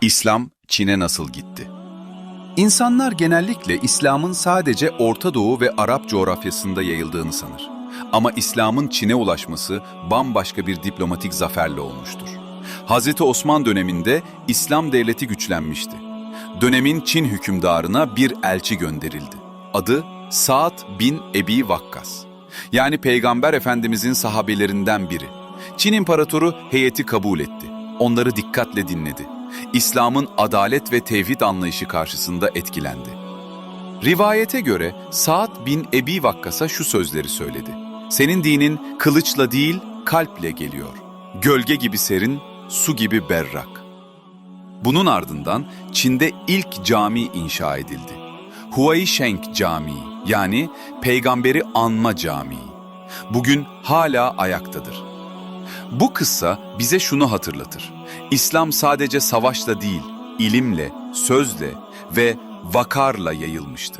İslam Çin'e nasıl gitti? İnsanlar genellikle İslam'ın sadece Orta Doğu ve Arap coğrafyasında yayıldığını sanır. Ama İslam'ın Çin'e ulaşması bambaşka bir diplomatik zaferle olmuştur. Hz. Osman döneminde İslam devleti güçlenmişti. Dönemin Çin hükümdarına bir elçi gönderildi. Adı Sa'd bin Ebi Vakkas. Yani Peygamber Efendimizin sahabelerinden biri. Çin imparatoru heyeti kabul etti. Onları dikkatle dinledi. İslam'ın adalet ve tevhid anlayışı karşısında etkilendi. Rivayete göre Sa'd bin Ebi Vakkas'a şu sözleri söyledi. Senin dinin kılıçla değil kalple geliyor. Gölge gibi serin, su gibi berrak. Bunun ardından Çin'de ilk cami inşa edildi. Huai Sheng Camii yani Peygamberi Anma Camii. Bugün hala ayaktadır. Bu kıssa bize şunu hatırlatır. İslam sadece savaşla değil, ilimle, sözle ve vakarla yayılmıştır.